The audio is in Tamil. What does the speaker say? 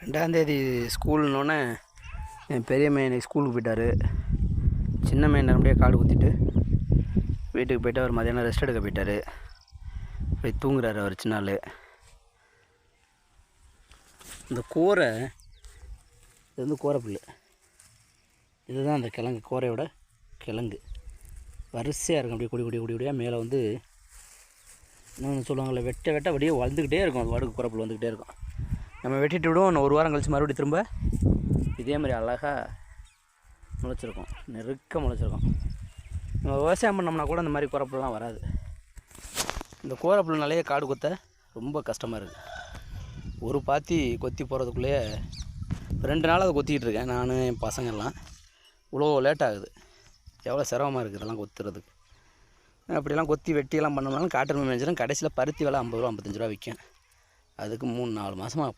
ரெண்டாந்தேதி ஸ்கூல்னோடனே என் பெரிய மையன் ஸ்கூலுக்கு போயிட்டார். சின்ன மையன் அப்படியே காடு குத்திட்டு வீட்டுக்கு போயிட்டு அவர் மதியானம் ரெஸ்ட் எடுக்க போயிட்டார். போய் தூங்குறாரு அவர் சின்ன ஆள். இந்த கோரை இது வந்து கோரைப்புல் இதுதான் அந்த கிழங்கு கோரையோட கிழங்கு. வரிசையாக இருக்கும் அப்படியே கொடி கொடி கொடி கொடியாக மேலே வந்து இன்னொன்று சொல்லுவாங்கள்ல வெட்ட வெட்ட அப்படியே வளர்ந்துக்கிட்டே இருக்கும் அது வாடுக்கு குறப்புல வந்துக்கிட்டே இருக்கும். நம்ம வெட்டிட்டு விடுவோம். இன்னும் ஒரு வாரம் கழிச்சு மறுபடியும் திரும்ப இதே மாதிரி அழகாக முளைச்சிருக்கோம். நெருக்க முளைச்சிருக்கும். நம்ம விவசாயம் பண்ணோம்னா கூட இந்த மாதிரி குறப்புலாம் வராது. இந்த கோரப்புல்னாலேயே காடு கொத்த ரொம்ப கஷ்டமாக இருக்குது ஒரு பாத்தி கொத்தி போகிறதுக்குள்ளேயே ரெண்டு நாள் அதை கொத்திக்கிட்டு இருக்கேன். நான் என் பசங்கள்லாம் இவ்வளோ லேட் ஆகுது. எவ்வளோ சிரமமாக இருக்குது இதெல்லாம் கொத்துறதுக்கு. அப்படிலாம் கொத்தி வெட்டியெல்லாம் பண்ணோம்னாலும் காட்டன் மேனேஜரும் கடைசியில் பருத்தி விலை ஐம்பது ரூபா ஐம்பத்தஞ்சு ரூபா விற்கும். அதுக்கு மூணு நாலு மாதமாக